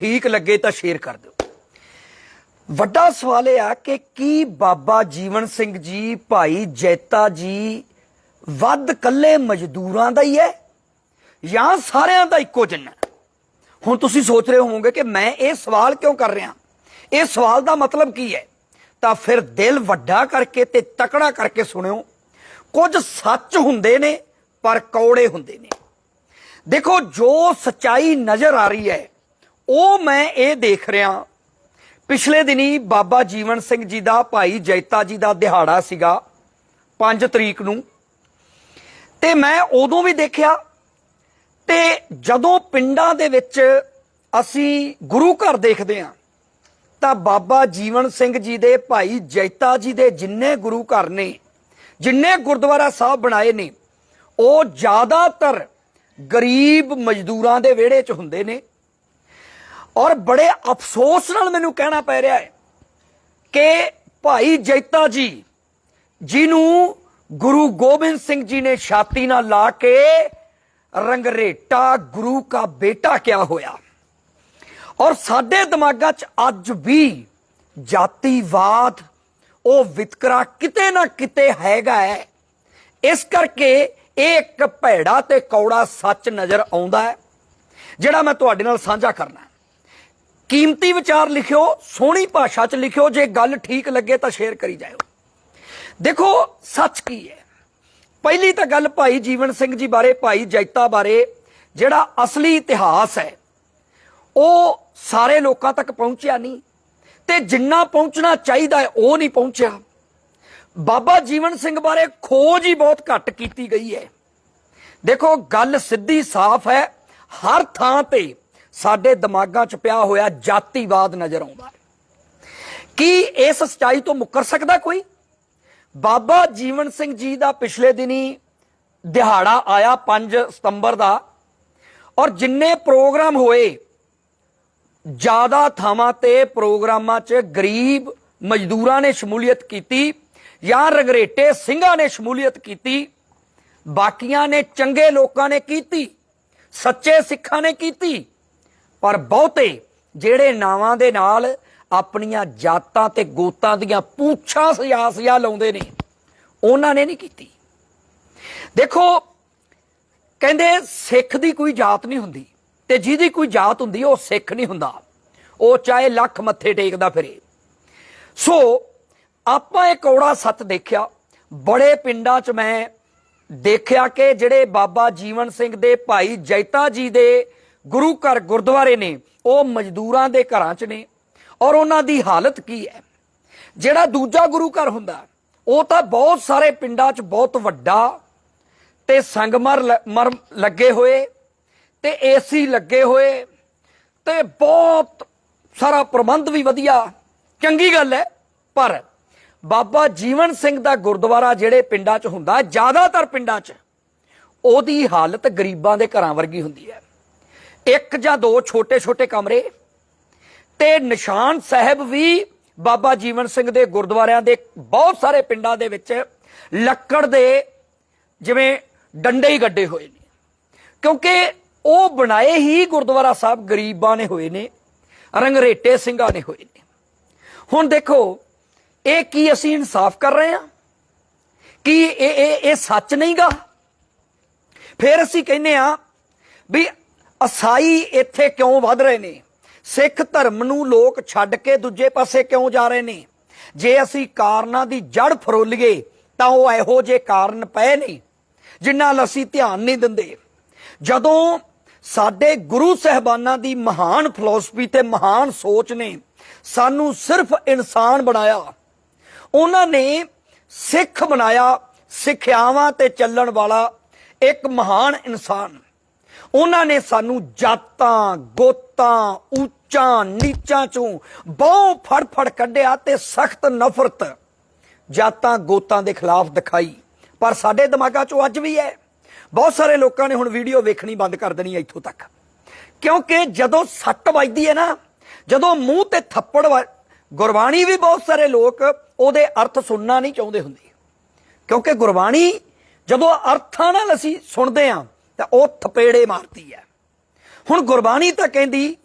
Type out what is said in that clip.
ਠੀਕ ਲੱਗੇ ਤਾਂ ਸ਼ੇਅਰ ਕਰ ਦਿਓ। ਵੱਡਾ ਸਵਾਲ ਇਹ ਆ ਕਿ ਕੀ ਬਾਬਾ ਜੀਵਨ ਸਿੰਘ ਜੀ, ਭਾਈ ਜੈਤਾ ਜੀ ਵੱਧ ਕੱਲੇ ਮਜ਼ਦੂਰਾਂ ਦਾ ਹੀ ਹੈ ਜਾਂ ਸਾਰਿਆਂ ਦਾ ਇੱਕੋ ਜਿੰਨਾ? ਹੁਣ ਤੁਸੀਂ ਸੋਚ ਰਹੇ ਹੋਵੋਗੇ ਕਿ ਮੈਂ ਇਹ ਸਵਾਲ ਕਿਉਂ ਕਰ ਰਿਹਾ? ਇਹ ਸਵਾਲ ਦਾ ਮਤਲਬ ਕੀ ਹੈ? ਤਾਂ ਫਿਰ ਦਿਲ ਵੱਡਾ ਕਰਕੇ ਤੇ ਤਕੜਾ ਕਰਕੇ ਸੁਣਿਓ। ਕੁਝ ਸੱਚ ਹੁੰਦੇ ਨੇ, ਪਰ ਕੌੜੇ ਹੁੰਦੇ ਨੇ। ਦੇਖੋ, ਜੋ ਸਚਾਈ ਨਜ਼ਰ ਆ ਰਹੀ ਹੈ ਉਹ ਮੈਂ ਇਹ ਦੇਖ ਰਿਹਾ ਪਿਛਲੇ ਦਿਨੀ ਬਾਬਾ ਜੀਵਨ ਸਿੰਘ ਜੀ ਦਾ ਭਾਈ ਜੈਤਾ ਜੀ ਦਾ ਦਿਹਾੜਾ ਸੀਗਾ 5 ਤਰੀਕ ਨੂੰ। ਤੇ ਮੈਂ ਉਦੋਂ ਵੀ ਦੇਖਿਆ, ਤੇ ਜਦੋਂ ਪਿੰਡਾਂ ਦੇ ਵਿੱਚ ਅਸੀਂ ਗੁਰੂ ਘਰ ਦੇਖਦੇ ਹਾਂ, ਤਾਂ ਬਾਬਾ ਜੀਵਨ ਸਿੰਘ ਜੀ ਦੇ ਭਾਈ ਜੈਤਾ ਜੀ ਦੇ ਜਿੰਨੇ ਗੁਰੂ ਘਰ ਨੇ, ਜਿੰਨੇ ਗੁਰਦੁਆਰਾ ਸਾਹਿਬ ਬਣਾਏ ਨੇ, ਉਹ ਜ਼ਿਆਦਾਤਰ ਗਰੀਬ ਮਜ਼ਦੂਰਾਂ ਦੇ ਵਿਹੜੇ 'ਚ ਹੁੰਦੇ ਨੇ ਔਰ ਬੜੇ ਅਫਸੋਸ ਨਾਲ ਮੈਨੂੰ ਕਹਿਣਾ ਪੈ ਰਿਹਾ ਹੈ ਕਿ ਭਾਈ ਜੈਤਾ ਜੀ, ਜਿਹਨੂੰ ਗੁਰੂ ਗੋਬਿੰਦ ਸਿੰਘ ਜੀ ਨੇ ਛਾਤੀ ਨਾਲ ਲਾ ਕੇ ਰੰਗਰੇਟਾ ਗੁਰੂ ਕਾ ਬੇਟਾ ਕਿਹਾ ਹੋਇਆ। ਔਰ ਸਾਡੇ ਦਿਮਾਗਾਂ 'ਚ ਅੱਜ ਵੀ ਜਾਤੀਵਾਦ ਉਹ ਵਿਤਕਰਾ ਕਿਤੇ ਨਾ ਕਿਤੇ ਹੈਗਾ ਹੈ। ਇਸ ਕਰਕੇ ਇਹ ਇੱਕ ਭੈੜਾ ਤੇ ਕੌੜਾ ਸੱਚ ਨਜ਼ਰ ਆਉਂਦਾ ਹੈ, ਜਿਹੜਾ ਮੈਂ ਤੁਹਾਡੇ ਨਾਲ ਸਾਂਝਾ ਕਰਨਾ ਕੀਮਤੀ ਵਿਚਾਰ ਲਿਖਿਓ, ਸੋਹਣੀ ਭਾਸ਼ਾ 'ਚ ਲਿਖਿਓ, ਜੇ ਗੱਲ ਠੀਕ ਲੱਗੇ ਤਾਂ ਸ਼ੇਅਰ ਕਰੀ ਜਾਇਓ। ਦੇਖੋ, ਸੱਚ ਕੀ ਹੈ? ਪਹਿਲੀ ਤਾਂ ਗੱਲ ਭਾਈ ਜੀਵਨ ਸਿੰਘ ਜੀ ਬਾਰੇ, ਭਾਈ ਜੈਤਾ ਬਾਰੇ, ਜਿਹੜਾ ਅਸਲੀ ਇਤਿਹਾਸ ਹੈ, ਉਹ ਸਾਰੇ ਲੋਕਾਂ ਤੱਕ ਪਹੁੰਚਿਆ ਨਹੀਂ ਤੇ ਜਿੰਨਾ ਪਹੁੰਚਣਾ ਚਾਹੀਦਾ ਹੈ, ਉਹ ਨਹੀਂ ਪਹੁੰਚਿਆ। ਬਾਬਾ ਜੀਵਨ ਸਿੰਘ ਬਾਰੇ ਖੋਜ ਹੀ ਬਹੁਤ ਘੱਟ ਕੀਤੀ ਗਈ ਹੈ। ਦੇਖੋ, ਗੱਲ ਸਿੱਧੀ ਸਾਫ਼ ਹੈ, ਹਰ ਥਾਂ ਤੇ ਸਾਡੇ ਦਿਮਾਗਾਂ 'ਚ ਪਿਆ ਹੋਇਆ ਜਾਤੀਵਾਦ ਨਜ਼ਰ ਆਉਂਦਾ ਕੀ ਇਸ ਸਚਾਈ ਤੋਂ ਮੁੱਕਰ ਸਕਦਾ ਕੋਈ? ਬਾਬਾ ਜੀਵਨ ਸਿੰਘ ਜੀ ਦਾ ਪਿਛਲੇ ਦਿਨੀ ਦਿਹਾੜਾ ਆਇਆ 5 ਸਤੰਬਰ ਦਾ ਔਰ ਜਿੰਨੇ ਪ੍ਰੋਗਰਾਮ ਹੋਏ, ਜ਼ਿਆਦਾ ਥਾਵਾਂ ਤੇ ਪ੍ਰੋਗਰਾਮਾਂ 'ਚ ਗਰੀਬ ਮਜ਼ਦੂਰਾਂ ਨੇ ਸ਼ਮੂਲੀਅਤ ਕੀਤੀ ਜਾਂ ਰਗਰੇਟੇ ਸਿੰਘਾਂ ਨੇ ਸ਼ਮੂਲੀਅਤ ਕੀਤੀ, ਬਾਕੀਆਂ ਨੇ ਚੰਗੇ ਲੋਕਾਂ ਨੇ ਕੀਤੀ, ਸੱਚੇ ਸਿੱਖਾਂ ਨੇ ਕੀਤੀ ਪਰ ਬਹੁਤੇ ਜਿਹੜੇ ਨਾਵਾਂ ਦੇ ਨਾਲ ਆਪਣੀਆਂ ਜਾਤਾਂ ਤੇ ਗੋਤਾਂ ਦੀਆਂ ਪੂਛਾਂ ਸਿਆ ਸਿਆ ਲਾਉਂਦੇ ਨੇ, ਉਹਨਾਂ ਨੇ ਨਹੀਂ ਕੀਤੀ। ਦੇਖੋ, ਕਹਿੰਦੇ ਸਿੱਖ ਦੀ ਕੋਈ ਜਾਤ ਨਹੀਂ ਹੁੰਦੀ ਤੇ ਜਿਹਦੀ ਕੋਈ ਜਾਤ ਹੁੰਦੀ ਉਹ ਸਿੱਖ ਨਹੀਂ ਹੁੰਦਾ। ਉਹ ਚਾਹੇ ਲੱਖ ਮੱਥੇ ਟੇਕਦਾ ਫਿਰੇ। ਸੋ ਆਪਾਂ ਇਹ ਕੌੜਾ ਸੱਚ ਦੇਖਿਆ। ਬੜੇ ਪਿੰਡਾਂ 'ਚ ਮੈਂ ਦੇਖਿਆ ਕਿ ਜਿਹੜੇ ਬਾਬਾ ਜੀਵਨ ਸਿੰਘ ਦੇ ਭਾਈ ਜੈਤਾ ਜੀ ਦੇ ਗੁਰੂ ਘਰ ਗੁਰਦੁਆਰੇ ਨੇ, ਉਹ ਮਜ਼ਦੂਰਾਂ ਦੇ ਘਰਾਂ 'ਚ ਨੇ। ਔਰ ਉਹਨਾਂ ਦੀ ਹਾਲਤ ਕੀ ਹੈ? ਜਿਹੜਾ ਦੂਜਾ ਗੁਰੂ ਘਰ ਹੁੰਦਾ, ਉਹ ਤਾਂ ਬਹੁਤ ਸਾਰੇ ਪਿੰਡਾਂ 'ਚ ਬਹੁਤ ਵੱਡਾ ਤੇ ਸੰਗਮਰ ਲ- ਮਰ ਲੱਗੇ ਹੋਏ ਤੇ ਏਸੀ ਲੱਗੇ ਹੋਏ ਤੇ ਬਹੁਤ ਸਾਰਾ ਪ੍ਰਬੰਧ ਵੀ ਵਧੀਆ। ਚੰਗੀ ਗੱਲ ਹੈ, ਪਰ ਬਾਬਾ ਜੀਵਨ ਸਿੰਘ ਦਾ ਗੁਰਦੁਆਰਾ ਜਿਹੜੇ ਪਿੰਡਾਂ 'ਚ ਹੁੰਦਾ, ਜ਼ਿਆਦਾਤਰ ਪਿੰਡਾਂ 'ਚ, ਉਹਦੀ ਹਾਲਤ ਗਰੀਬਾਂ ਦੇ ਘਰਾਂ ਵਰਗੀ ਹੁੰਦੀ ਹੈ। ਇੱਕ ਜਾਂ ਦੋ ਛੋਟੇ-ਛੋਟੇ ਕਮਰੇ ਤੇ ਨਿਸ਼ਾਨ ਸਾਹਿਬ ਵੀ ਬਾਬਾ ਜੀਵਨ ਸਿੰਘ ਦੇ ਗੁਰਦੁਆਰਿਆਂ ਦੇ ਬਹੁਤ ਸਾਰੇ ਪਿੰਡਾਂ ਦੇ ਵਿੱਚ ਲੱਕੜ ਦੇ ਜਿਵੇਂ ਡੰਡੇ ਹੀ ਗੱਡੇ ਹੋਏ ਨੇ। ਕਿਉਂਕਿ ਉਹ ਬਣਾਏ ਹੀ ਗੁਰਦੁਆਰਾ ਸਾਹਿਬ ਗਰੀਬਾਂ ਨੇ ਹੋਏ ਨੇ, ਰੰਗਰੇਟੇ ਸਿੰਘਾਂ ਨੇ ਹੋਏ ਨੇ। ਹੁਣ ਦੇਖੋ, ਇਹ ਕੀ ਅਸੀਂ ਇਨਸਾਫ ਕਰ ਰਹੇ ਹਾਂ? ਕੀ ਇਹ ਇਹ ਇਹ ਸੱਚ ਨਹੀਂਗਾ? ਫਿਰ ਅਸੀਂ ਕਹਿੰਦੇ ਆ ਵੀ ਅਸਾਈ ਇੱਥੇ ਕਿਉਂ ਵੱਧ ਰਹੇ ਨੇ? ਸਿੱਖ ਧਰਮ ਨੂੰ ਲੋਕ ਛੱਡ ਕੇ ਦੂਜੇ ਪਾਸੇ ਕਿਉਂ ਜਾ ਰਹੇ ਨੇ? ਜੇ ਅਸੀਂ ਕਾਰਨਾਂ ਦੀ ਜੜ ਫਰੋਲੀਏ, ਤਾਂ ਉਹ ਇਹੋ ਜਿਹੇ ਕਾਰਨ ਪਏ ਨੇ, ਜਿਨ੍ਹਾਂ ਨਾਲ ਅਸੀਂ ਧਿਆਨ ਨਹੀਂ ਦਿੰਦੇ। ਜਦੋਂ ਸਾਡੇ ਗੁਰੂ ਸਹਿਬਾਨਾਂ ਦੀ ਮਹਾਨ ਫਿਲਾਸਫੀ ਤੇ ਮਹਾਨ ਸੋਚ ਨੇ ਸਾਨੂੰ ਸਿਰਫ ਇਨਸਾਨ ਬਣਾਇਆ, ਉਹਨਾਂ ਨੇ ਸਿੱਖ ਬਣਾਇਆ, ਸਿੱਖਿਆਵਾਂ ਤੇ ਚੱਲਣ ਵਾਲਾ ਇੱਕ ਮਹਾਨ ਇਨਸਾਨ। ਉਹਨਾਂ ਨੇ ਸਾਨੂੰ ਜਾਤਾਂ, ਗੋਤਾਂ, ਉੱਚਾਂ, ਨੀਚਾਂ ਚੋਂ ਬਹੁ ਫੜ ਫੜ ਕੱਢਿਆ ਤੇ ਸਖਤ ਨਫ਼ਰਤ ਜਾਤਾਂ, ਗੋਤਾਂ ਦੇ ਖਿਲਾਫ ਦਿਖਾਈ। ਪਰ ਸਾਡੇ ਦਿਮਾਗਾਂ 'ਚੋਂ ਅੱਜ ਵੀ ਹੈ। ਬਹੁਤ ਸਾਰੇ ਲੋਕਾਂ ਨੇ ਹੁਣ ਵੀਡੀਓ ਵੇਖਣੀ ਬੰਦ ਕਰ ਦੇਣੀ ਹੈ ਇੱਥੋਂ ਤੱਕ। ਕਿਉਂਕਿ ਜਦੋਂ ਸੱਟ ਵੱਜਦੀ ਹੈ ਨਾ, ਜਦੋਂ ਮੂੰਹ ਤੇ ਥੱਪੜ ਵ- ਗੁਰਬਾਣੀ ਵੀ ਬਹੁਤ ਸਾਰੇ ਲੋਕ ਉਹਦੇ ਅਰਥ ਸੁਣਨਾ ਨਹੀਂ ਚਾਹੁੰਦੇ ਹੁੰਦੇ। ਕਿਉਂਕਿ ਗੁਰਬਾਣੀ ਜਦੋਂ ਅਰਥਾਂ ਨਾਲ ਅਸੀਂ ਸੁਣਦੇ ਹਾਂ ਤਾਂ ਉਹ ਥਪੇੜੇ ਮਾਰਦੀ ਹੈ। ਹੁਣ ਗੁਰਬਾਣੀ ਤਾਂ ਕਹਿੰਦੀ